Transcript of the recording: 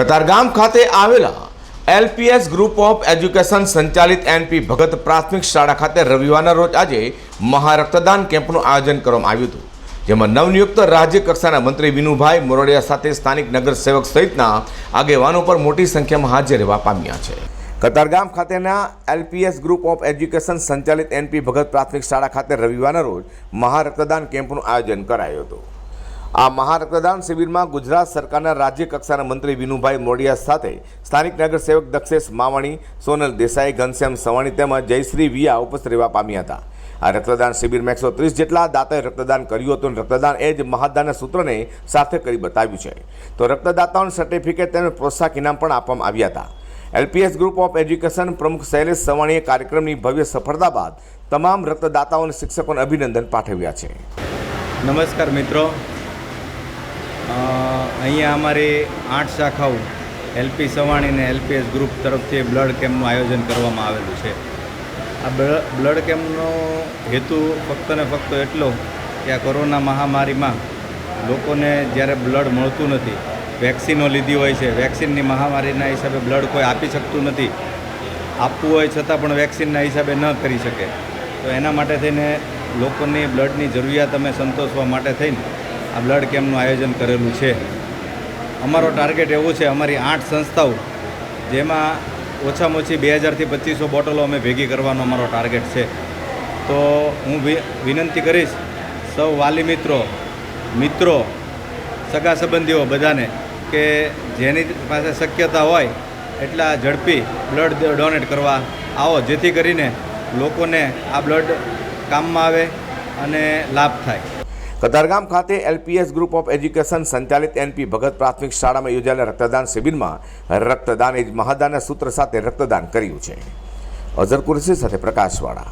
કતારગામ ખાતે આવેલા LPS group of education સંચાલિત એનપી ભગત પ્રાથમિક શાળા ખાતે રવિવારના રોજ આજે મહારક્તદાન કેમ્પનું આયોજન કરવામાં આવ્યું હતું, જેમાં નવનિયુક્ત રાજ્ય કક્ષાના મંત્રી વિનુભાઈ મોરડિયા સાથે સ્થાનિક નગરસેવક સહિતના આગેવાનો પર મોટી સંખ્યામાં હાજર રહેવા પામ્યા છે. કતારગામ ખાતેના એલપીએસ ગ્રુપ ઓફ એજ્યુકેશન સંચાલિત એનપી ભગત પ્રાથમિક શાળા ખાતે રવિવારના રોજ મહારક્તદાન કેમ્પનું આયોજન કરાયું હતું. આ મહારક્તદાન શિબિરમાં ગુજરાત સરકારના રાજ્ય કક્ષાના મંત્રી વિનુભાઈ મોડિયા સાથે સ્થાનિક નગરસેવક દક્ષેશ માવાણી, સોનલ દેસાઈ, ઘનશ્યામ સવાણી તેમજ જયશ્રી વિયા ઉપસ્થિત રહેવા પામ્યા હતા. આ રક્તદાન શિબિરમાં એકસો ત્રીસ જેટલા દાતાએ રક્તદાન કર્યું હતું અને રક્તદાન એ જ મહાદાનના સૂત્રને સાર્થક કરી બતાવ્યું છે. તો રક્તદાતાઓને સર્ટિફિકેટ તેમજ પ્રોત્સાહક ઇનામ પણ આપવામાં આવ્યા હતા. એલપીએસ ગ્રુપ ઓફ એજ્યુકેશન પ્રમુખ શૈલેષ સવાણીએ કાર્યક્રમની ભવ્ય સફળતા બાદ તમામ રક્તદાતાઓને શિક્ષકોને અભિનંદન પાઠવ્યા છે. નમસ્કાર મિત્રો. અહીંયા અમારી આઠ શાખાઓ એલપી સવાણી અને એલપીએસ ગ્રુપ તરફથી બ્લડ કેમ્પનું આયોજન કરવામાં આવેલું છે. આ બ્લડ બ્લડ કેમ્પનો હેતુ ફક્ત ને ફક્ત એટલો કે આ કોરોના મહામારીમાં લોકોને જ્યારે બ્લડ મળતું નથી વેક્સિનો લીધી હોય છે વેક્સિનની મહામારીના હિસાબે બ્લડ કોઈ આપી શકતું નથી, આપવું હોય છતાં પણ વેક્સિનના હિસાબે ન કરી શકે. તો એના માટે થઈને લોકોની બ્લડની જરૂરિયાત અમે સંતોષવા માટે થઈને આ બ્લડ કેમ્પનું આયોજન કરેલું છે. અમારો ટાર્ગેટ એવું છે, અમારી આઠ સંસ્થાઓ, જેમાં ઓછામાં ઓછી બે હજારથી પચીસો બોટલો અમે ભેગી કરવાનો અમારો ટાર્ગેટ છે. તો હું વિનંતી કરીશ, સૌ વાલી મિત્રો મિત્રો, સગા સંબંધીઓ બધાને કે જેની પાસે શક્યતા હોય એટલા ઝડપી બ્લડ ડોનેટ કરવા આવો, જેથી કરીને લોકોને આ બ્લડ કામમાં આવે અને લાભ થાય. કતારગામ ખાતે એલપીએસ ગ્રુપ ઓફ એજ્યુકેશન સંચાલિત એનપી ભગત પ્રાથમિક શાળામાં યોજાયેલા રક્તદાન શિબિરમાં રક્તદાન એ મહાદાનના સૂત્ર સાથે રક્તદાન કર્યું છે. અઝર કુરશી સાથે પ્રકાશવાળા.